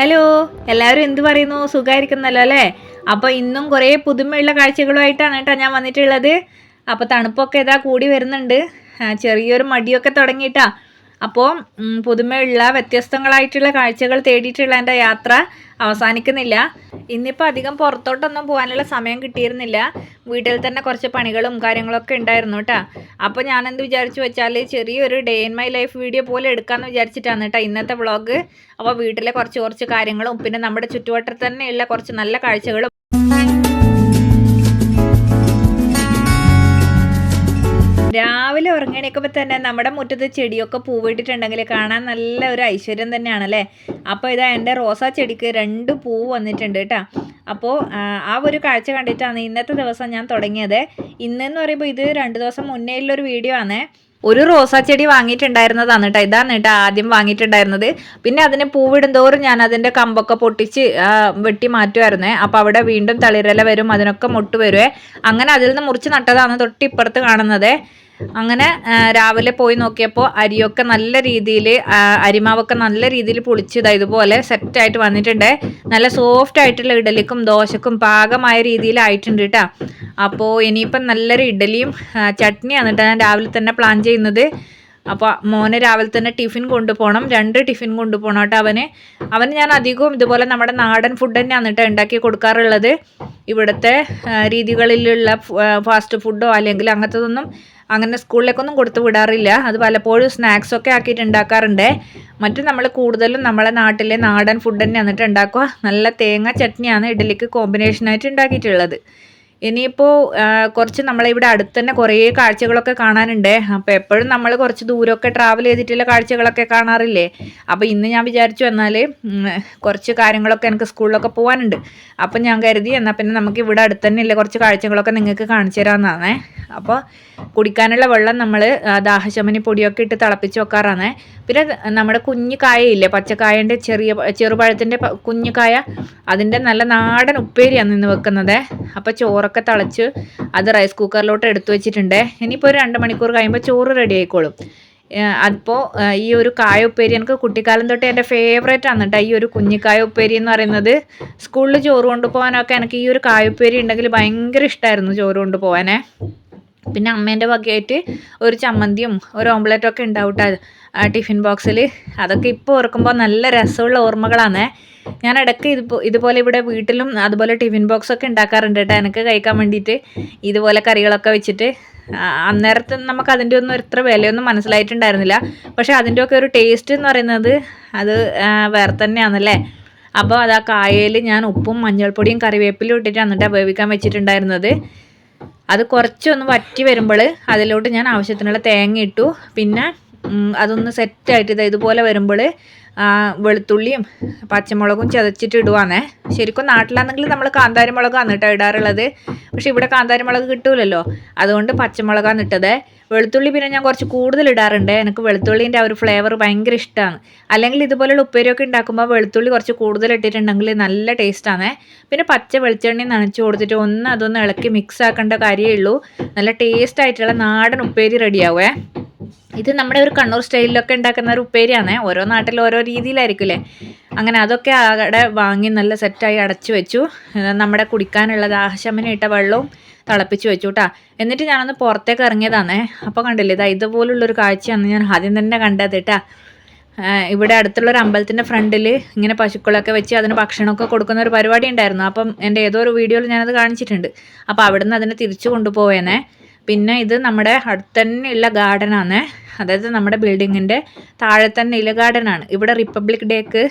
Hello എല്ലാവരും എന്ത് പറയുന്നു? സുഖമായിരിക്കുന്നല്ലോ അല്ലേ? അപ്പോൾ ഇന്നും കുറേ പുതുമയുള്ള കാഴ്ചകളുമായിട്ടാണ് കേട്ടോ ഞാൻ വന്നിട്ടുള്ളത്. അപ്പോൾ തണുപ്പൊക്കെ ഇതാ കൂടി വരുന്നുണ്ട്. ചെറിയൊരു മടിയൊക്കെ തുടങ്ങിയിട്ടാ. അപ്പോൾ പുതുമയുള്ള വ്യത്യസ്തങ്ങളായിട്ടുള്ള കാഴ്ചകൾ തേടിയിട്ടുള്ള എന്റെ യാത്ര അവസാനിക്കുന്നില്ല. ഇന്നിപ്പോൾ അധികം പുറത്തോട്ടൊന്നും പോകാനുള്ള സമയം കിട്ടിയിരുന്നില്ല. വീട്ടിൽ തന്നെ കുറച്ച് പണികളും കാര്യങ്ങളൊക്കെ ഉണ്ടായിരുന്നു കേട്ടോ. അപ്പോൾ ഞാൻ എന്ത് വിചാരിച്ചു വെച്ചാൽ ചെറിയൊരു day in my life video പോലെ എടുക്കാമെന്ന് വിചാരിച്ചിട്ടാണ് കേട്ടോ ഇന്നത്തെ വ്ളോഗ് അപ്പോൾ വീട്ടിലെ കുറച്ച് കുറച്ച് കാര്യങ്ങളും പിന്നെ നമ്മുടെ ചുറ്റുവട്ടത്തിൽ തന്നെയുള്ള കുറച്ച് നല്ല കാഴ്ചകളും രാവിലെ ഉറങ്ങണേക്കുമ്പോൾ തന്നെ നമ്മുടെ മുറ്റത്ത് ചെടിയൊക്കെ പൂവിട്ടിട്ടുണ്ടെങ്കിൽ കാണാൻ നല്ല ഒരു ഐശ്വര്യം തന്നെയാണല്ലേ? അപ്പോൾ ഇതാ എന്റെ റോസാ ചെടിക്ക് രണ്ട് പൂവ് വന്നിട്ടുണ്ട് കേട്ടോ. അപ്പോൾ ആ, ഒരു കാഴ്ച കണ്ടിട്ടാണ് ഇന്നത്തെ ദിവസം ഞാൻ തുടങ്ങിയത്. ഇന്നെന്ന് പറയുമ്പോൾ ഇത് രണ്ട് ദിവസം മുന്നേ ഉള്ളൊരു വീഡിയോ ആണ്. ഒരു റോസാ ചെടി വാങ്ങിയിട്ടുണ്ടായിരുന്നതാണ് കേട്ടോ ഇതാണ് കേട്ടോ ആദ്യം വാങ്ങിയിട്ടുണ്ടായിരുന്നത്. പിന്നെ അതിന് പൂവിടും തോറും ഞാൻ അതിന്റെ കമ്പൊക്കെ പൊട്ടിച്ച് വെട്ടി മാറ്റുമായിരുന്നേ അപ്പോൾ അവിടെ വീണ്ടും തളിരല വരും അതിനൊക്കെ മുട്ട് വരുവേ. അങ്ങനെ അതിൽ നിന്ന് മുറിച്ച് നട്ടതാണ് തൊട്ടിപ്പുറത്ത് കാണുന്നത്. അങ്ങനെ രാവിലെ പോയി നോക്കിയപ്പോൾ അരിയൊക്കെ നല്ല രീതിയിൽ അരിമാവൊക്കെ നല്ല രീതിയിൽ പൊളിച്ചത് ഇതുപോലെ സെറ്റായിട്ട് വന്നിട്ടുണ്ട്. നല്ല സോഫ്റ്റ് ആയിട്ടുള്ള ഇഡലിക്കും ദോശക്കും പാകമായ രീതിയിലായിട്ടുണ്ട് കേട്ടോ അപ്പോൾ ഇനിയിപ്പം നല്ലൊരു ഇഡലിയും ചട്നിയാണ് കേട്ടോ ഞാൻ രാവിലെ തന്നെ പ്ലാൻ ചെയ്യുന്നത്. അപ്പോൾ മോനെ രാവിലെ തന്നെ ടിഫിൻ കൊണ്ടുപോകണം. രണ്ട് ടിഫിൻ കൊണ്ടുപോകണം കേട്ടോ അവന്. അവന് ഞാൻ അധികവും ഇതുപോലെ നമ്മുടെ നാടൻ ഫുഡ് തന്നെയാണ് കേട്ടോ ഉണ്ടാക്കി കൊടുക്കാറുള്ളത്. ഇവിടുത്തെ രീതികളിലുള്ള ഫാസ്റ്റ് ഫുഡോ അല്ലെങ്കിൽ അങ്ങനത്തതൊന്നും അങ്ങനെ സ്കൂളിലേക്കൊന്നും കൊടുത്തു വിടാറില്ല. അത് പലപ്പോഴും സ്നാക്സ് ഒക്കെ ആക്കിയിട്ട് ഉണ്ടാക്കാറുണ്ട്. മറ്റു നമ്മൾ കൂടുതലും നമ്മളെ നാട്ടിലെ നാടൻ ഫുഡ് തന്നെ എന്നിട്ട് ഉണ്ടാക്കുക. നല്ല തേങ്ങ ചട്നിയാണ് ഇഡലിക്ക് കോമ്പിനേഷനായിട്ട് ഉണ്ടാക്കിയിട്ടുള്ളത്. ഇനിയിപ്പോൾ കുറച്ച് നമ്മളെ ഇവിടെ അടുത്ത് തന്നെ കുറേ കാഴ്ചകളൊക്കെ കാണാനുണ്ട്. അപ്പോൾ എപ്പോഴും നമ്മൾ കുറച്ച് ദൂരമൊക്കെ ട്രാവൽ ചെയ്തിട്ടുള്ള കാഴ്ചകളൊക്കെ കാണാറില്ലേ? അപ്പോൾ ഇന്ന് ഞാൻ വിചാരിച്ചു എന്നാൽ കുറച്ച് കാര്യങ്ങളൊക്കെ എനിക്ക് സ്കൂളിലൊക്കെ പോകാനുണ്ട് അപ്പം ഞാൻ കരുതി എന്നാൽ പിന്നെ നമുക്ക് ഇവിടെ അടുത്ത് തന്നെ ഇല്ല കുറച്ച് കാഴ്ചകളൊക്കെ നിങ്ങൾക്ക് കാണിച്ചു തരാമെന്നാണേ അപ്പോൾ കുടിക്കാനുള്ള വെള്ളം നമ്മൾ ദാഹശമനി പൊടിയൊക്കെ ഇട്ട് തിളപ്പിച്ച് വെക്കാറാണ്. പിന്നെ നമ്മുടെ കുഞ്ഞു കായയില്ലേ പച്ചക്കായന്റെ ചെറിയ ചെറുപഴത്തിന്റെ കുഞ്ഞു കായ അതിന്റെ നല്ല നാടൻ ഉപ്പേരിയാണ് ഇന്ന് വെക്കുന്നത്. അപ്പോൾ ചോറൊക്കെ തിളച്ച് അത് റൈസ് കുക്കറിലോട്ട് എടുത്തു വെച്ചിട്ടുണ്ട്. ഇനിയിപ്പോൾ ഒരു രണ്ട് മണിക്കൂർ കഴിയുമ്പോൾ ചോറ് റെഡി ആയിക്കോളും. അപ്പോൾ ഈ ഒരു കായ ഉപ്പേരി എനിക്ക് കുട്ടിക്കാലം തൊട്ട് എന്റെ ഫേവറേറ്റ് ആണ് കേട്ടോ ഈ ഒരു കുഞ്ഞിക്കായ ഉപ്പേരി എന്ന് പറയുന്നത്. സ്കൂളിൽ ചോറ് കൊണ്ടുപോകാനൊക്കെ എനിക്ക് ഈ ഒരു കായ ഉപ്പേരി ഉണ്ടെങ്കിൽ ഭയങ്കര ഇഷ്ടമായിരുന്നു ചോറ് കൊണ്ടുപോകാനേ. പിന്നെ അമ്മേന്റെ വകയായിട്ട് ഒരു ചമ്മന്തിയും ഒരു ഓംലെറ്റും ഒക്കെ ഉണ്ടാവും കേട്ടോ ടിഫിൻ ബോക്സിൽ അതൊക്കെ ഇപ്പോൾ ഓർക്കുമ്പോൾ നല്ല രസമുള്ള ഓർമ്മകളാണ് ഞാൻ ഇടയ്ക്ക് ഇതുപോ ഇതുപോലെ ഇവിടെ വീട്ടിലും അതുപോലെ ടിഫിൻ ബോക്സ് ഒക്കെ ഉണ്ടാക്കാറുണ്ട് കേട്ടോ എനിക്ക് കഴിക്കാൻ വേണ്ടിയിട്ട് ഇതുപോലെ കറികളൊക്കെ വെച്ചിട്ട്. അന്നേരത്തെ നമുക്ക് അതിന്റെ ഒന്നും ഇത്ര വിലയൊന്നും മനസ്സിലായിട്ടുണ്ടായിരുന്നില്ല. പക്ഷേ അതിന്റെയൊക്കെ ഒരു ടേസ്റ്റ് എന്ന് പറയുന്നത് അത് വേറെ തന്നെയാണല്ലേ അപ്പോൾ അത് ആ കായയിൽ ഞാൻ ഉപ്പും മഞ്ഞൾപ്പൊടിയും കറിവേപ്പിലും ഇട്ടിട്ട് കേട്ടോ വേവിക്കാൻ വെച്ചിട്ടുണ്ടായിരുന്നത്. അത് കുറച്ചൊന്ന് വറ്റി വരുമ്പോൾ അതിലോട്ട് ഞാൻ ആവശ്യത്തിനുള്ള തേങ്ങ ഇട്ടു. പിന്നെ അതൊന്ന് സെറ്റായിട്ട് ഇത് ഇതുപോലെ വരുമ്പോൾ വെളുത്തുള്ളിയും പച്ചമുളകും ചതച്ചിട്ട് ഇടുവാന്നേ. ശരിക്കും നാട്ടിലാണെങ്കിൽ നമ്മൾ കാന്താരി മുളകാണ് കേട്ടോ ഇടാറുള്ളത്. പക്ഷെ ഇവിടെ കാന്താരി മുളക് കിട്ടൂലല്ലോ. അതുകൊണ്ട് പച്ചമുളകാണ് ഇട്ടത്. വെളുത്തുള്ളി പിന്നെ ഞാൻ കുറച്ച് കൂടുതൽ ഇടാറുണ്ട്. എനിക്ക് വെളുത്തുള്ളീന്റെ ആ ഒരു ഫ്ലേവർ ഭയങ്കര ഇഷ്ടമാണ് അല്ലെങ്കിൽ ഇതുപോലെയുള്ള ഉപ്പേരിയൊക്കെ ഉണ്ടാക്കുമ്പോൾ വെളുത്തുള്ളി കുറച്ച് കൂടുതൽ ഇട്ടിട്ടുണ്ടെങ്കിൽ നല്ല ടേസ്റ്റാണ് പിന്നെ പച്ച വെളിച്ചെണ്ണ നനച്ച് കൊടുത്തിട്ട് ഒന്ന് അതൊന്ന് ഇളക്കി മിക്സ് ആക്കേണ്ട കാര്യമേ ഉള്ളൂ. നല്ല ടേസ്റ്റ് ആയിട്ടുള്ള നാടൻ ഉപ്പേരി റെഡിയാവേ ഇത് നമ്മുടെ ഒരു കണ്ണൂർ സ്റ്റൈലിലൊക്കെ ഉണ്ടാക്കുന്ന ഒരു ഉപ്പേരിയാണ്. ഓരോ നാട്ടിൽ ഓരോ രീതിയിലായിരിക്കില്ലേ അങ്ങനെ അതൊക്കെ അവിടെ വാങ്ങി നല്ല സെറ്റായി അടച്ചു വെച്ചു. നമ്മുടെ കുടിക്കാനുള്ള ദാഹശമനം ഇട്ട വെള്ളവും തിളപ്പിച്ച് വെച്ചു കേട്ടാ എന്നിട്ട് ഞാനൊന്ന് പുറത്തേക്ക് ഇറങ്ങിയതാണേ. അപ്പോൾ കണ്ടില്ലേ ഇതാ ഇതുപോലുള്ളൊരു കാഴ്ചയാണ് ഞാൻ ആദ്യം തന്നെ കണ്ടത് കേട്ടാ ഇവിടെ അടുത്തുള്ള ഒരു അമ്പലത്തിന്റെ ഫ്രണ്ടിൽ ഇങ്ങനെ പശുക്കളൊക്കെ വെച്ച് അതിന് ഭക്ഷണമൊക്കെ കൊടുക്കുന്ന ഒരു പരിപാടി ഉണ്ടായിരുന്നു. അപ്പം എന്റെ ഏതോ ഒരു വീഡിയോയിൽ ഞാനത് കാണിച്ചിട്ടുണ്ട്. അപ്പോൾ അവിടുന്ന് അതിനെ തിരിച്ചു കൊണ്ടുപോവേനേ പിന്നെ ഇത് നമ്മുടെ അടുത്ത് തന്നെയുള്ള ഗാർഡനാണ്. അതായത് നമ്മുടെ ബിൽഡിങ്ങിന്റെ താഴെ തന്നെ ഇല ഗാർഡനാണ്. ഇവിടെ റിപ്പബ്ലിക് ഡേക്ക്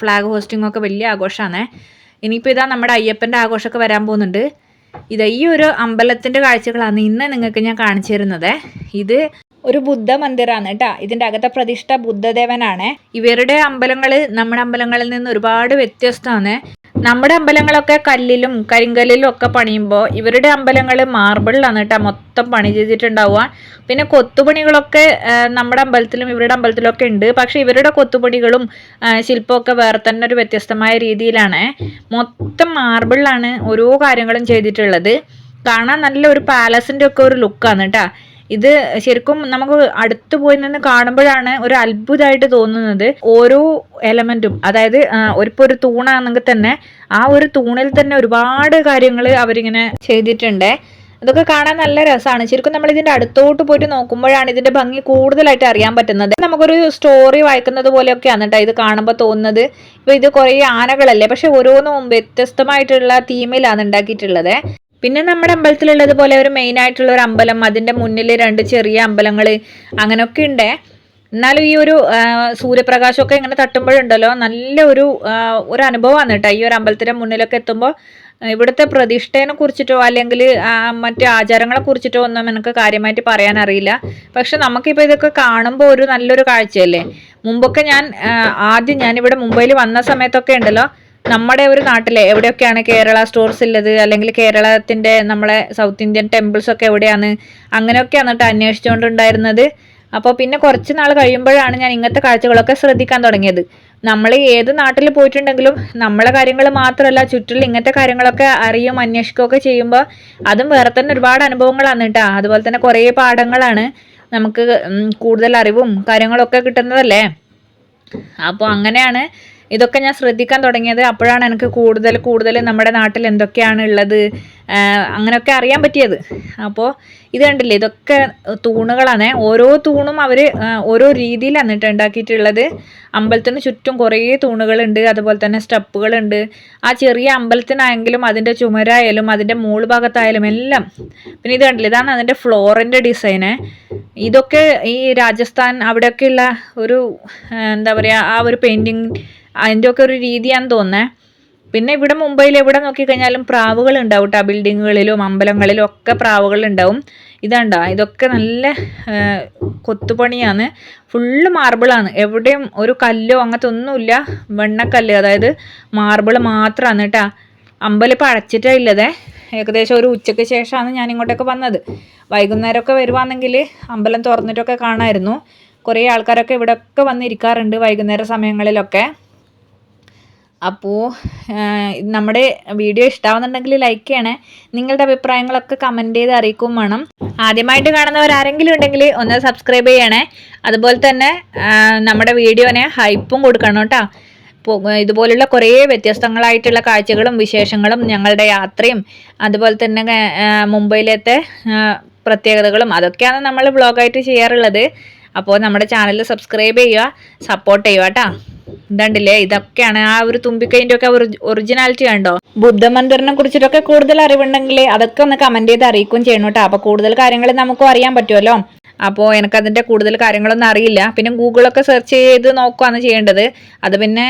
ഫ്ലാഗ് ഹോസ്റ്റിംഗ് ഒക്കെ വലിയ ആഘോഷമാണ്. ഇനിയിപ്പോൾ ഇതാ നമ്മുടെ അയ്യപ്പന്റെ ആഘോഷമൊക്കെ വരാൻ പോകുന്നുണ്ട്. ഇത് ഈ ഒരു അമ്പലത്തിന്റെ കാഴ്ചകളാണ് ഇന്ന് നിങ്ങൾക്ക് ഞാൻ കാണിച്ചു തരുന്നത്. ഇത് ഒരു ബുദ്ധ മന്ദിറാണ് കേട്ടോ ഇതിന്റെ അകത്തെ പ്രതിഷ്ഠ ബുദ്ധദേവനാണ്. ഇവരുടെ അമ്പലങ്ങൾ നമ്മുടെ അമ്പലങ്ങളിൽ നിന്ന് ഒരുപാട് വ്യത്യസ്തമാണ്. നമ്മുടെ അമ്പലങ്ങളൊക്കെ കല്ലിലും കരിങ്കല്ലിലും ഒക്കെ പണിയുമ്പോൾ ഇവരുടെ അമ്പലങ്ങൾ മാർബിളിലാണ് കേട്ടോ മൊത്തം പണി ചെയ്തിട്ടുണ്ടാവുക. പിന്നെ കൊത്തുപണികളൊക്കെ നമ്മുടെ അമ്പലത്തിലും ഇവരുടെ അമ്പലത്തിലും ഒക്കെ ഉണ്ട്. പക്ഷേ ഇവരുടെ കൊത്തുപണികളും ശില്പമൊക്കെ വേറെ തന്നെ ഒരു വ്യത്യസ്തമായ രീതിയിലാണ്. മൊത്തം മാർബിളിലാണ് ഓരോ കാര്യങ്ങളും ചെയ്തിട്ടുള്ളത്. കാണാൻ നല്ല ഒരു പാലസിന്റെ ഒക്കെ ഒരു ലുക്കാണ് കേട്ടോ ഇത് ശരിക്കും നമുക്ക് അടുത്ത് പോയി നിന്ന് കാണുമ്പോഴാണ് ഒരു അത്ഭുതമായിട്ട് തോന്നുന്നത്. ഓരോ എലമെന്റും അതായത് ഒരു ഒരു തൂണാണെങ്കിൽ തന്നെ ആ ഒരു തൂണിൽ തന്നെ ഒരുപാട് കാര്യങ്ങൾ അവരിങ്ങനെ ചെയ്തിട്ടുണ്ട്. ഇതൊക്കെ കാണാൻ നല്ല രസമാണ്. ശരിക്കും നമ്മൾ ഇതിന്റെ അടുത്തോട്ട് പോയിട്ട് നോക്കുമ്പോഴാണ് ഇതിന്റെ ഭംഗി കൂടുതലായിട്ട് അറിയാൻ പറ്റുന്നത്. നമുക്കൊരു സ്റ്റോറി വായിക്കുന്നത് പോലെയൊക്കെയാണ് കേട്ടോ ഇത് കാണുമ്പോൾ തോന്നുന്നത്. ഇപ്പൊ ഇത് കുറേ ആനകളല്ലേ? പക്ഷെ ഓരോന്നും വ്യത്യസ്തമായിട്ടുള്ള തീമിലാണ് ഉണ്ടാക്കിയിട്ടുള്ളത്. പിന്നെ നമ്മുടെ അമ്പലത്തിലുള്ളത് പോലെ ഒരു മെയിൻ ആയിട്ടുള്ള ഒരു അമ്പലം അതിന്റെ മുന്നിൽ രണ്ട് ചെറിയ അമ്പലങ്ങൾ അങ്ങനെയൊക്കെ ഉണ്ട് എന്നാലും ഈ ഒരു സൂര്യപ്രകാശമൊക്കെ ഇങ്ങനെ തട്ടുമ്പോഴുണ്ടല്ലോ നല്ല ഒരു ഒരു അനുഭവമാണ് കേട്ടോ. ഈ ഒരു അമ്പലത്തിന്റെ മുന്നിലൊക്കെ എത്തുമ്പോൾ ഇവിടുത്തെ പ്രതിഷ്ഠേനെ കുറിച്ചിട്ടോ അല്ലെങ്കിൽ മറ്റു ആചാരങ്ങളെ കുറിച്ചിട്ടോ ഒന്നും എനിക്ക് കാര്യമായിട്ട് പറയാൻ അറിയില്ല. പക്ഷെ നമുക്കിപ്പോൾ ഇതൊക്കെ കാണുമ്പോൾ ഒരു നല്ലൊരു കാഴ്ചയല്ലേ? മുമ്പൊക്കെ ഞാൻ ആദ്യം ഞാൻ ഇവിടെ മുംബൈയിൽ വന്ന സമയത്തൊക്കെ ഉണ്ടല്ലോ നമ്മുടെ ഒരു നാട്ടിലെ എവിടെയൊക്കെയാണ് കേരള സ്റ്റോർസ് ഉള്ളത് അല്ലെങ്കിൽ കേരളത്തിന്റെ നമ്മളെ സൗത്ത് ഇന്ത്യൻ ടെമ്പിൾസ് ഒക്കെ എവിടെയാണ്? അങ്ങനെയൊക്കെ എന്നിട്ട് അന്വേഷിച്ചുകൊണ്ടുണ്ടായിരുന്നത് അപ്പോൾ പിന്നെ കുറച്ച് നാൾ കഴിയുമ്പോഴാണ് ഞാൻ ഇങ്ങനത്തെ കാഴ്ചകളൊക്കെ ശ്രദ്ധിക്കാൻ തുടങ്ങിയത്. നമ്മൾ ഏത് നാട്ടിൽ പോയിട്ടുണ്ടെങ്കിലും നമ്മളെ കാര്യങ്ങൾ മാത്രമല്ല ചുറ്റിൽ ഇങ്ങനത്തെ കാര്യങ്ങളൊക്കെ അറിയും അന്വേഷിക്കുകയൊക്കെ ചെയ്യുമ്പോൾ അതും വേറെ തന്നെ ഒരുപാട് അനുഭവങ്ങളാണ് കേട്ടോ അതുപോലെ തന്നെ കുറേ പാഠങ്ങളാണ് നമുക്ക് കൂടുതൽ അറിവും കാര്യങ്ങളൊക്കെ കിട്ടുന്നതല്ലേ? അപ്പോൾ അങ്ങനെയാണ് ഇതൊക്കെ ഞാൻ ശ്രദ്ധിക്കാൻ തുടങ്ങിയത് അപ്പോഴാണ് എനിക്ക് കൂടുതൽ കൂടുതൽ നമ്മുടെ നാട്ടിൽ എന്തൊക്കെയാണ് ഉള്ളത് അങ്ങനെയൊക്കെ അറിയാൻ പറ്റിയത്. അപ്പോൾ ഇത് കണ്ടില്ലേ ഇതൊക്കെ തൂണുകളാണ്. ഓരോ തൂണും അവർ ഓരോ രീതിയിലാണ് കേട്ടോ ഉണ്ടാക്കിയിട്ടുള്ളത്. അമ്പലത്തിന് ചുറ്റും കുറേ തൂണുകളുണ്ട് അതുപോലെ തന്നെ സ്റ്റെപ്പുകളുണ്ട്. ആ ചെറിയ അമ്പലത്തിനായെങ്കിലും അതിന്റെ ചുമരായാലും അതിന്റെ മൂൾ ഭാഗത്തായാലും എല്ലാം. പിന്നെ ഇത് കണ്ടില്ലേ ഇതാണ് അതിന്റെ ഫ്ലോറിന്റെ ഡിസൈന് ഇതൊക്കെ ഈ രാജസ്ഥാൻ അവിടെയൊക്കെയുള്ള ഒരു എന്താ പറയുക ആ ഒരു പെയിന്റിങ് അതിന്റെ ഒക്കെ ഒരു രീതിയാണെന്ന് തോന്നുന്നത് പിന്നെ ഇവിടെ മുംബൈയിൽ എവിടെ നോക്കിക്കഴിഞ്ഞാലും പ്രാവുകൾ ഉണ്ടാവും കേട്ടോ ബിൽഡിങ്ങുകളിലും അമ്പലങ്ങളിലും ഒക്കെ പ്രാവുകൾ ഉണ്ടാവും ഇതാണ്ട ഇതൊക്കെ നല്ല കൊത്തുപണിയാണ്. ഫുള്ള് മാർബിളാണ്. എവിടെയും ഒരു കല്ലോ അങ്ങനത്തെ ഒന്നുമില്ല. വെണ്ണക്കല്ല് അതായത് മാർബിൾ മാത്രമാണ് കേട്ടോ അമ്പലം ഇപ്പോൾ അടച്ചിട്ടില്ലതേ ഏകദേശം ഒരു ഉച്ചയ്ക്ക് ശേഷമാണ് ഞാൻ ഇങ്ങോട്ടൊക്കെ വന്നത്. വൈകുന്നേരമൊക്കെ വരുവാണെങ്കിൽ അമ്പലം തുറന്നിട്ടൊക്കെ കാണാമായിരുന്നു കുറേ ആൾക്കാരൊക്കെ ഇവിടെയൊക്കെ വന്നിരിക്കാറുണ്ട് വൈകുന്നേര സമയങ്ങളിലൊക്കെ. അപ്പോൾ നമ്മുടെ വീഡിയോ ഇഷ്ടമാവുന്നുണ്ടെങ്കിൽ ലൈക്ക് ചെയ്യണേ. നിങ്ങളുടെ അഭിപ്രായങ്ങളൊക്കെ കമന്റ് ചെയ്ത് അറിയിക്കും വേണം. ആദ്യമായിട്ട് കാണുന്നവർ ആരെങ്കിലും ഉണ്ടെങ്കിൽ ഒന്ന് സബ്സ്ക്രൈബ് ചെയ്യണേ. അതുപോലെ തന്നെ നമ്മുടെ വീഡിയോനെ ഹൈപ്പും കൊടുക്കണം കേട്ടോ. ഇതുപോലുള്ള കുറേ വ്യത്യസ്തങ്ങളായിട്ടുള്ള കാഴ്ചകളും വിശേഷങ്ങളും ഞങ്ങളുടെ യാത്രയും അതുപോലെ തന്നെ മുംബൈയിലത്തെ പ്രത്യേകതകളും അതൊക്കെയാണ് നമ്മൾ ബ്ലോഗായിട്ട് ചെയ്യാറുള്ളത്. അപ്പോൾ നമ്മുടെ ചാനൽ സബ്സ്ക്രൈബ് ചെയ്യുക സപ്പോർട്ട് ചെയ്യുക കേട്ടോ. ഇതണ്ടില്ലേ? ഇതൊക്കെയാണ് ആ ഒരു തുമ്പിക്കൈന്റെ ഒക്കെ ഒറിജിനാലിറ്റി കണ്ടോ? ബുദ്ധമന്ദിറിനെ കുറിച്ചിട്ടൊക്കെ കൂടുതൽ അറിവുണ്ടെങ്കിൽ അതൊക്കെ ഒന്ന് കമന്റ് ചെയ്ത് അറിയിക്കുകയും ചെയ്യണം കേട്ടോ. അപ്പൊ കൂടുതൽ കാര്യങ്ങൾ നമുക്കും അറിയാൻ പറ്റുമല്ലോ. അപ്പോൾ എനിക്കതിന്റെ കൂടുതൽ കാര്യങ്ങളൊന്നും അറിയില്ല. പിന്നെ ഗൂഗിളൊക്കെ സെർച്ച് ചെയ്ത് നോക്കുകയാണ് ചെയ്യേണ്ടത്. അത് പിന്നെ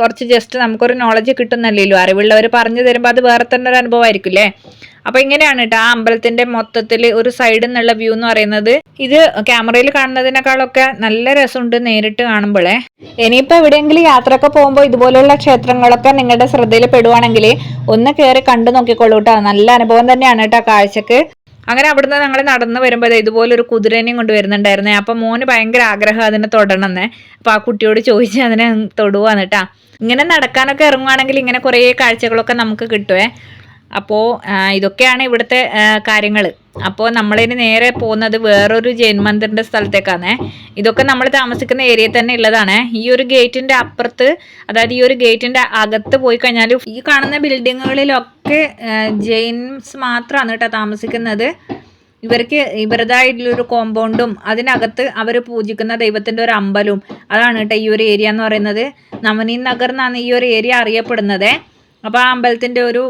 കുറച്ച് ജസ്റ്റ് നമുക്കൊരു നോളജ് കിട്ടുന്നല്ലോ അറിവുള്ളവർ പറഞ്ഞു തരുമ്പോൾ അത് വേറെ തന്നെ ഒരു അനുഭവമായിരിക്കും അല്ലേ അപ്പോൾ ഇങ്ങനെയാണ് കേട്ടോ ആ അമ്പലത്തിന്റെ മൊത്തത്തിൽ ഒരു സൈഡിൽ നിന്നുള്ള വ്യൂ എന്ന് പറയുന്നത്. ഇത് ക്യാമറയിൽ കാണുന്നതിനേക്കാളൊക്കെ നല്ല രസമുണ്ട് നേരിട്ട് കാണുമ്പോഴേ ഇനിയിപ്പോൾ എവിടെയെങ്കിലും യാത്രയൊക്കെ പോകുമ്പോൾ ഇതുപോലെയുള്ള ക്ഷേത്രങ്ങളൊക്കെ നിങ്ങളുടെ ശ്രദ്ധയിൽ പെടുവാണെങ്കിൽ ഒന്ന് കയറി കണ്ടു നോക്കിക്കൊള്ളൂ കേട്ടോ നല്ല അനുഭവം തന്നെയാണ് കേട്ടോ കാഴ്ചക്ക്. അങ്ങനെ അവിടുന്ന് ഞങ്ങൾ നടന്നു വരുമ്പോൾ ഇതുപോലൊരു കുതിരനെയും കൊണ്ട് വരുന്നുണ്ടായിരുന്നേ അപ്പൊ മോന് ഭയങ്കര ആഗ്രഹം അതിനെ തൊടണമെന്നേ അപ്പൊ ആ കുട്ടിയോട് ചോദിച്ച് അതിനെ തൊടുവാന്നിട്ടാ ഇങ്ങനെ നടക്കാനൊക്കെ ഇറങ്ങുവാണെങ്കിൽ ഇങ്ങനെ കുറേ കാഴ്ചകളൊക്കെ നമുക്ക് കിട്ടുവേ. അപ്പോൾ ഇതൊക്കെയാണ് ഇവിടുത്തെ കാര്യങ്ങൾ അപ്പോൾ നമ്മളിനി നേരെ പോകുന്നത് വേറൊരു ജൈൻ മന്ദിറിന്റെ സ്ഥലത്തേക്കാണ്. ഇതൊക്കെ നമ്മൾ താമസിക്കുന്ന ഏരിയയിൽ തന്നെ ഉള്ളതാണ്. ഈ ഒരു ഗേറ്റിന്റെ അപ്പുറത്ത് അതായത് ഈ ഒരു ഗേറ്റിന്റെ അകത്ത് പോയി കഴിഞ്ഞാൽ ഈ കാണുന്ന ബിൽഡിങ്ങുകളിലൊക്കെ ജെയിൻസ് മാത്രമാണ് കേട്ടോ താമസിക്കുന്നത്. ഇവർക്ക് ഇവരുടേതായിട്ടുള്ളൊരു കോമ്പൗണ്ടും അതിനകത്ത് അവർ പൂജിക്കുന്ന ദൈവത്തിന്റെ ഒരു അമ്പലവും അതാണ് കേട്ടോ ഈ ഒരു ഏരിയ എന്ന് പറയുന്നത്. നവനീൻ നഗർ എന്നാണ് ഈ ഒരു ഏരിയ അറിയപ്പെടുന്നത്. അപ്പോൾ ആ അമ്പലത്തിന്റെ ഒരു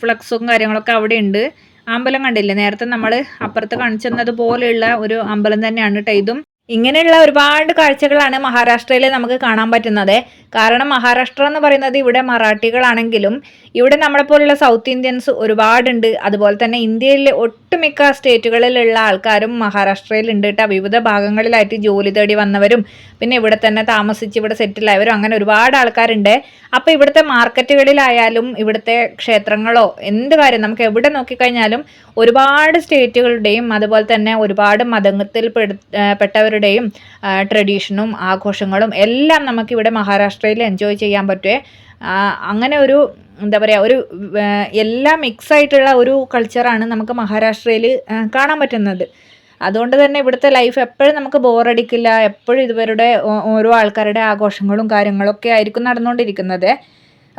ഫ്ലക്സും കാര്യങ്ങളൊക്കെ അവിടെ ഉണ്ട് അമ്പലം കണ്ടില്ലേ? നേരത്തെ നമ്മൾ അപ്പുറത്ത് കാണിച്ചെന്നത് പോലെയുള്ള ഒരു അമ്പലം തന്നെയാണ് കേട്ടോ ഇതും. ഇങ്ങനെയുള്ള ഒരുപാട് കാഴ്ചകളാണ് മഹാരാഷ്ട്രയിൽ നമുക്ക് കാണാൻ പറ്റുന്നത്. കാരണം മഹാരാഷ്ട്ര എന്ന് പറയുന്നത് ഇവിടെ മറാഠികളാണെങ്കിലും ഇവിടെ നമ്മളെ നമ്മളെപ്പോലുള്ള സൗത്ത് ഇന്ത്യൻസ് ഒരുപാടുണ്ട്. അതുപോലെ തന്നെ ഇന്ത്യയിലെ ഒട്ടുമിക്ക സ്റ്റേറ്റുകളിലുള്ള ആൾക്കാരും മഹാരാഷ്ട്രയിൽ ഉണ്ട് കേട്ടോ. വിവിധ ഭാഗങ്ങളിലായിട്ട് ജോലി തേടി വന്നവരും പിന്നെ ഇവിടെ തന്നെ താമസിച്ച് ഇവിടെ സെറ്റിലായവരും അങ്ങനെ ഒരുപാട് ആൾക്കാരുണ്ട്. അപ്പോൾ ഇവിടുത്തെ മാർക്കറ്റുകളിലായാലും ഇവിടുത്തെ ക്ഷേത്രങ്ങളോ എന്ത് കാര്യം നമുക്ക് എവിടെ നോക്കിക്കഴിഞ്ഞാലും ഒരുപാട് സ്റ്റേറ്റുകളുടെയും അതുപോലെ തന്നെ ഒരുപാട് മതത്തിൽ പെട്ടവരുടെ എല്ലാവരുടെയും ട്രഡീഷനും ആഘോഷങ്ങളും എല്ലാം നമുക്കിവിടെ മഹാരാഷ്ട്രയിൽ എൻജോയ് ചെയ്യാൻ പറ്റുമേ അങ്ങനെ ഒരു എന്താ പറയുക ഒരു എല്ലാം മിക്സ് ആയിട്ടുള്ള ഒരു കൾച്ചറാണ് നമുക്ക് മഹാരാഷ്ട്രയിൽ കാണാൻ പറ്റുന്നത്. അതുകൊണ്ട് തന്നെ ഇവിടുത്തെ ലൈഫ് എപ്പോഴും നമുക്ക് ബോറടിക്കില്ല എപ്പോഴും ഇതുവരുടെ ഓരോ ആൾക്കാരുടെ ആഘോഷങ്ങളും കാര്യങ്ങളൊക്കെ ആയിരിക്കും നടന്നുകൊണ്ടിരിക്കുന്നത്.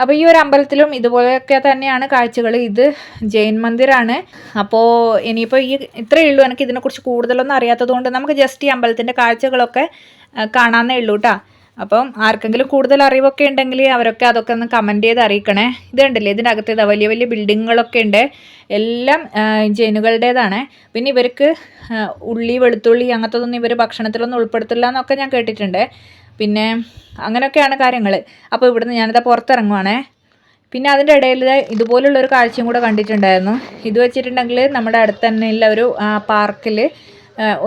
അപ്പോൾ ഈ ഒരു അമ്പലത്തിലും ഇതുപോലെയൊക്കെ തന്നെയാണ് കാഴ്ചകൾ. ഇത് ജൈൻ മന്ദിറാണ് അപ്പോൾ ഇനിയിപ്പോൾ ഈ ഇത്രയേ ഉള്ളൂ. എനിക്ക് ഇതിനെക്കുറിച്ച് കൂടുതലൊന്നും അറിയാത്തത് കൊണ്ട് നമുക്ക് ജസ്റ്റ് ഈ അമ്പലത്തിന്റെ കാഴ്ചകളൊക്കെ കാണാമെന്നേ ഉള്ളൂ കേട്ടോ അപ്പം ആർക്കെങ്കിലും കൂടുതൽ അറിവൊക്കെ ഉണ്ടെങ്കിൽ അവരൊക്കെ അതൊക്കെ ഒന്ന് കമന്റ് ചെയ്ത് അറിയിക്കണേ. ഇത് കണ്ടില്ലേ? ഇതിന്റെ അകത്ത് ഇതാ വലിയ വലിയ ബിൽഡിങ്ങുകളൊക്കെ ഉണ്ട്. എല്ലാം ജൈനുകളുടേതാണ് പിന്നെ ഇവർക്ക് ഉള്ളി വെളുത്തുള്ളി അങ്ങനത്തതൊന്നും ഇവർ ഭക്ഷണത്തിലൊന്നും ഉൾപ്പെടുത്തില്ല എന്നൊക്കെ ഞാൻ കേട്ടിട്ടുണ്ട്. പിന്നെ അങ്ങനെയൊക്കെയാണ് കാര്യങ്ങൾ അപ്പോൾ ഇവിടുന്ന് ഞാനിതാ പുറത്തിറങ്ങുവാണേ. പിന്നെ അതിന്റെ ഇടയിൽ ഇതുപോലുള്ള ഒരു കാഴ്ചയും കൂടെ കണ്ടിട്ടുണ്ടായിരുന്നു. ഇത് വെച്ചിട്ടുണ്ടെങ്കിൽ നമ്മുടെ അടുത്ത് തന്നെയുള്ള ഒരു പാർക്കിൽ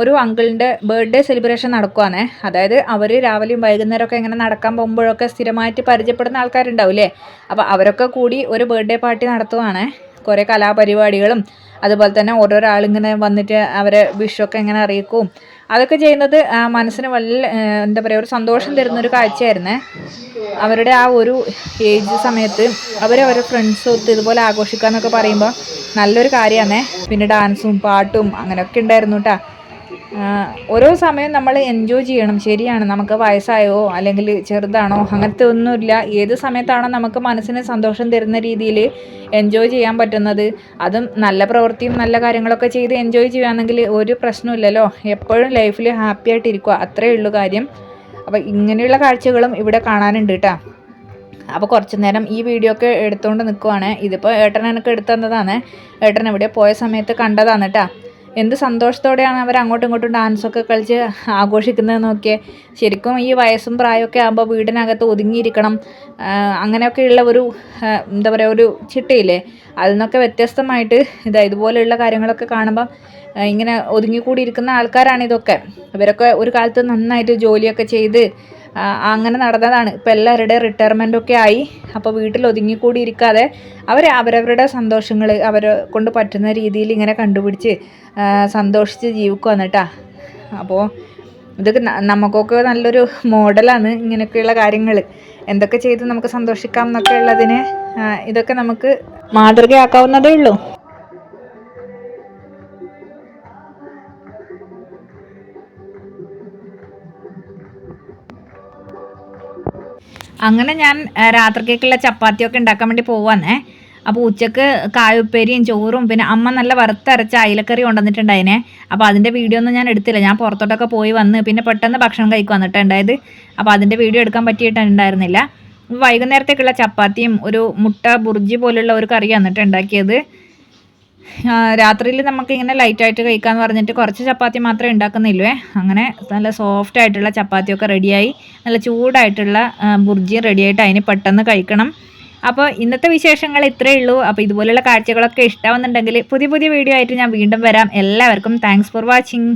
ഒരു അങ്കിളിന്റെ ബർത്ത്ഡേ സെലിബ്രേഷൻ നടക്കുവാണേ. അതായത് അവർ രാവിലെയും വൈകുന്നേരമൊക്കെ ഇങ്ങനെ നടക്കാൻ പോകുമ്പോഴൊക്കെ സ്ഥിരമായിട്ട് പരിചയപ്പെടുന്ന ആൾക്കാരുണ്ടാവില്ലേ? അപ്പോൾ അവരൊക്കെ കൂടി ഒരു ബർത്ത്ഡേ പാർട്ടി നടത്തുവാണേ. കുറേ കലാപരിപാടികളും അതുപോലെ തന്നെ ഓരോരോ ആളിങ്ങനെ വന്നിട്ട് അവരെ വിഷൊക്കെ ഇങ്ങനെ അറിയിക്കും. അതൊക്കെ ചെയ്യുന്നത് മനസ്സിന് വല്ല എന്താ പറയുക ഒരു സന്തോഷം തരുന്നൊരു കാഴ്ചയായിരുന്നേ. അവരുടെ ആ ഒരു ഏജ് സമയത്ത് അവർ അവരുടെ ഫ്രണ്ട്സ് ഒത്ത് ഇതുപോലെ ആഘോഷിക്കുക എന്നൊക്കെ പറയുമ്പോൾ നല്ലൊരു കാര്യമാണേ പിന്നെ ഡാൻസും പാട്ടും അങ്ങനെയൊക്കെ ഉണ്ടായിരുന്നു കേട്ടോ ഓരോ സമയം നമ്മൾ എൻജോയ് ചെയ്യണം. ശരിയാണ്. നമുക്ക് വയസ്സായോ അല്ലെങ്കിൽ ചെറുതാണോ അങ്ങനത്തെ ഒന്നുമില്ല. ഏത് സമയത്താണോ നമുക്ക് മനസ്സിന് സന്തോഷം തരുന്ന രീതിയിൽ എൻജോയ് ചെയ്യാൻ പറ്റുന്നത്. അതും നല്ല പ്രവൃത്തിയും നല്ല കാര്യങ്ങളൊക്കെ ചെയ്ത് എൻജോയ് ചെയ്യുകയാണെങ്കിൽ ഒരു പ്രശ്നമില്ലല്ലോ. എപ്പോഴും ലൈഫിൽ ഹാപ്പി ആയിട്ടിരിക്കുക. അത്രയേ ഉള്ളൂ കാര്യം. അപ്പോൾ ഇങ്ങനെയുള്ള കാഴ്ചകളും ഇവിടെ കാണാനുണ്ട് കേട്ടോ അപ്പോൾ കുറച്ച് നേരം ഈ വീഡിയോ ഒക്കെ എടുത്തുകൊണ്ട് നിൽക്കുവാണ് ഇതിപ്പോൾ ഏട്ടൻ എനിക്ക് എടുത്തു തന്നതാണ്. ഏട്ടൻ ഇവിടെ പോയ സമയത്ത് കണ്ടതാണ് കേട്ടോ എന്ത് സന്തോഷത്തോടെയാണ് അവർ അങ്ങോട്ടും ഇങ്ങോട്ടും ഡാൻസൊക്കെ കളിച്ച് ആഘോഷിക്കുന്നത് നോക്കിയേ ശരിക്കും ഈ വയസ്സും പ്രായമൊക്കെ ആകുമ്പോൾ വീടിനകത്ത് ഒതുങ്ങിയിരിക്കണം. അങ്ങനെയൊക്കെയുള്ള ഒരു എന്താ പറയുക ഒരു ചിട്ടയില്ലേ? അതിൽ നിന്നൊക്കെ വ്യത്യസ്തമായിട്ട് ഇതാ ഇതുപോലെയുള്ള കാര്യങ്ങളൊക്കെ കാണുമ്പം ഇങ്ങനെ ഒതുങ്ങിക്കൂടിയിരിക്കുന്ന ആൾക്കാരാണ് ഇതൊക്കെ ഇവരൊക്കെ ഒരു കാലത്ത് നന്നായിട്ട് ജോലിയൊക്കെ ചെയ്ത് അങ്ങനെ നടന്നതാണ്. ഇപ്പം എല്ലാവരുടെ റിട്ടയർമെന്റ് ഒക്കെ ആയി. അപ്പോൾ വീട്ടിൽ ഒതുങ്ങിക്കൂടി ഇരിക്കാതെ അവർ അവരവരുടെ സന്തോഷങ്ങൾ അവരെ കൊണ്ട് പറ്റുന്ന രീതിയിൽ ഇങ്ങനെ കണ്ടുപിടിച്ച് സന്തോഷിച്ച് ജീവിക്കുവാണ് എന്നിട്ടാ അപ്പോൾ ഇതൊക്കെ നമുക്കൊക്കെ നല്ലൊരു മോഡലാണ് ഇങ്ങനെയൊക്കെയുള്ള കാര്യങ്ങൾ എന്തൊക്കെ ചെയ്ത് നമുക്ക് സന്തോഷിക്കാം എന്നൊക്കെ ഉള്ളതിന് ഇതൊക്കെ നമുക്ക് മാതൃകയാക്കാവുന്നതേ ഉള്ളൂ. അങ്ങനെ ഞാൻ രാത്രിക്കുള്ള ചപ്പാത്തിയൊക്കെ ഉണ്ടാക്കാൻ വേണ്ടി പോവാന്നേ. അപ്പോൾ ഉച്ചയ്ക്ക് കായുപ്പേരിയും ചോറും പിന്നെ അമ്മ നല്ല വറുത്തരച്ച അയിലക്കറി കൊണ്ടുവന്നിട്ടുണ്ടായിനെ. അപ്പോൾ അതിന്റെ വീഡിയോ ഒന്നും ഞാൻ എടുത്തില്ല. ഞാൻ പുറത്തോട്ടൊക്കെ പോയി വന്ന് പിന്നെ പെട്ടെന്ന് ഭക്ഷണം കഴിക്കുക വന്നിട്ടുണ്ടായത് അപ്പോൾ അതിന്റെ വീഡിയോ എടുക്കാൻ പറ്റിയിട്ടുണ്ടായിരുന്നില്ല വൈകുന്നേരത്തേക്കുള്ള ചപ്പാത്തിയും ഒരു മുട്ട ബുർജി പോലുള്ള ഒരു കറി വന്നിട്ട് ഉണ്ടാക്കിയത്. രാത്രിയിൽ നമുക്കിങ്ങനെ ലൈറ്റായിട്ട് കഴിക്കാമെന്ന് പറഞ്ഞിട്ട് കുറച്ച് ചപ്പാത്തി മാത്രമേ ഉണ്ടാക്കുന്നില്ലേ അങ്ങനെ നല്ല സോഫ്റ്റ് ആയിട്ടുള്ള ചപ്പാത്തിയൊക്കെ റെഡിയായി നല്ല ചൂടായിട്ടുള്ള ബുർജി റെഡിയായിട്ട് അതിന് പെട്ടെന്ന് കഴിക്കണം. അപ്പോൾ ഇന്നത്തെ വിശേഷങ്ങൾ ഇത്രയേ ഉള്ളൂ. അപ്പോൾ ഇതുപോലെയുള്ള കാഴ്ചകളൊക്കെ ഇഷ്ടമാവുന്നുണ്ടെങ്കിൽ പുതിയ പുതിയ വീഡിയോ ആയിട്ട് ഞാൻ വീണ്ടും വരാം. എല്ലാവർക്കും താങ്ക്സ് ഫോർ വാച്ചിങ്